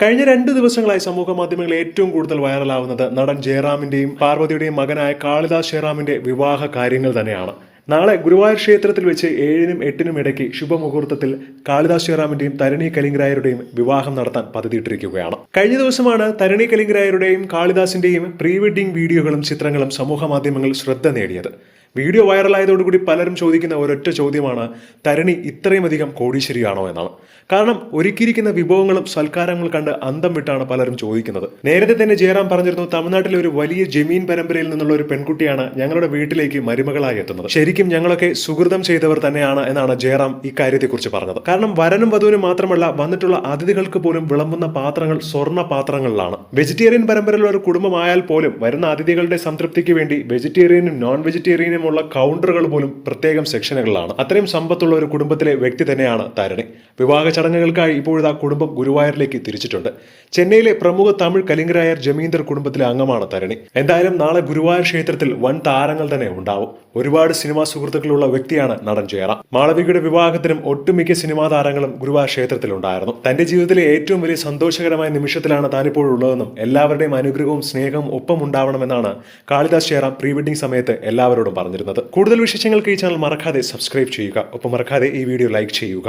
കഴിഞ്ഞ രണ്ട് ദിവസങ്ങളായി സമൂഹ മാധ്യമങ്ങളിൽ ഏറ്റവും കൂടുതൽ വൈറലാവുന്നത് നടൻ ജയറാമിന്റെയും പാർവതിയുടെയും മകനായ കാളിദാസ് ജയറാമിന്റെ വിവാഹ കാര്യങ്ങൾ തന്നെയാണ്. നാളെ ഗുരുവായൂർ ക്ഷേത്രത്തിൽ വെച്ച് ഏഴിനും എട്ടിനും ഇടയ്ക്ക് ശുഭമുഹൂർത്തത്തിൽ കാളിദാസ് ജയറാമിന്റെയും തരണി കലിംഗരായരുടെയും വിവാഹം നടത്താൻ പദ്ധതിയിട്ടിരിക്കുകയാണ്. കഴിഞ്ഞ ദിവസമാണ് തരണി കലിംഗരായരുടെയും കാളിദാസിന്റെയും പ്രീ വെഡിംഗ് വീഡിയോകളും ചിത്രങ്ങളും സമൂഹ മാധ്യമങ്ങളിൽ ശ്രദ്ധ നേടിയത്. വീഡിയോ വൈറലായതോടുകൂടി പലരും ചോദിക്കുന്ന ഒരൊറ്റ ചോദ്യമാണ് തരണി ഇത്രയുമധികം കോടീശ്വരിയാണോ എന്നാണ്. കാരണം ഒരുക്കിയിരിക്കുന്ന വിഭവങ്ങളും സൽക്കാരങ്ങളും കണ്ട് അന്തം വിട്ടാണ് പലരും ചോദിക്കുന്നത്. നേരത്തെ തന്നെ ജയറാം പറഞ്ഞിരുന്നു തമിഴ്നാട്ടിലെ ഒരു വലിയ ജമീൻ പരമ്പരയിൽ നിന്നുള്ള ഒരു പെൺകുട്ടിയാണ് ഞങ്ങളുടെ വീട്ടിലേക്ക് മരുമകളായി എത്തുന്നത്. ശരിക്കും ഞങ്ങളൊക്കെ സുഹൃതം ചെയ്തവർ തന്നെയാണ് എന്നാണ് ജയറാം ഇക്കാര്യത്തെക്കുറിച്ച് പറഞ്ഞത്. കാരണം വരനും വധുവിനും മാത്രമല്ല വന്നിട്ടുള്ള അതിഥികൾക്ക് പോലും വിളമ്പുന്ന പാത്രങ്ങൾ സ്വർണ പാത്രങ്ങളിലാണ്. വെജിറ്റേറിയൻ പരമ്പരയിലുള്ള ഒരു കുടുംബമായാൽ പോലും വരുന്ന അതിഥികളുടെ സംതൃപ്തിക്ക് വേണ്ടി വെജിറ്റേറിയനും നോൺ വെജിറ്റേറിയനും ഉള്ള കൗണ്ടറുകൾ പോലും പ്രത്യേകം സെക്ഷനുകളിലാണ് അത്രയും സമ്പത്തുള്ള ഒരു കുടുംബത്തിലെ വ്യക്തി തന്നെയാണ് താരണി. വിവാഹ ചടങ്ങുകൾക്കായി ഇപ്പോഴത്തെ ആ കുടുംബം ഗുരുവായൂരിലേക്ക് തിരിച്ചിട്ടുണ്ട്. ചെന്നൈയിലെ പ്രമുഖ തമിഴ് കലിംഗരായർ ജമീന്ദർ കുടുംബത്തിലെ അംഗമാണ് തരണി. എന്തായാലും നാളെ ഗുരുവായൂർ ക്ഷേത്രത്തിൽ വൻ താരങ്ങൾ തന്നെ ഉണ്ടാവും. ഒരുപാട് സിനിമാ സുഹൃത്തുക്കളുള്ള വ്യക്തിയാണ് നടൻ ജയറാം. മാളവികയുടെ വിവാഹത്തിനും ഒട്ടുമിക്ക സിനിമാ താരങ്ങളും ഗുരുവായൂർ ക്ഷേത്രത്തിലുണ്ടായിരുന്നു. തന്റെ ജീവിതത്തിലെ ഏറ്റവും വലിയ സന്തോഷകരമായ നിമിഷത്തിലാണ് താനിപ്പോഴുള്ളതെന്നും എല്ലാവരുടെയും അനുഗ്രഹവും സ്നേഹവും ഒപ്പം ഉണ്ടാവണമെന്നാണ് കാളിദാസ് ജയറാം പ്രീ വെഡിംഗ് സമയത്ത് എല്ലാവരോടും പറഞ്ഞിരുന്നത് കൂടുതൽ വിശേഷങ്ങൾക്ക് ഈ ചാനൽ മറക്കാതെ സബ്സ്ക്രൈബ് ചെയ്യുക. ഒപ്പം മറക്കാതെ ഈ വീഡിയോ ലൈക്ക് ചെയ്യുക.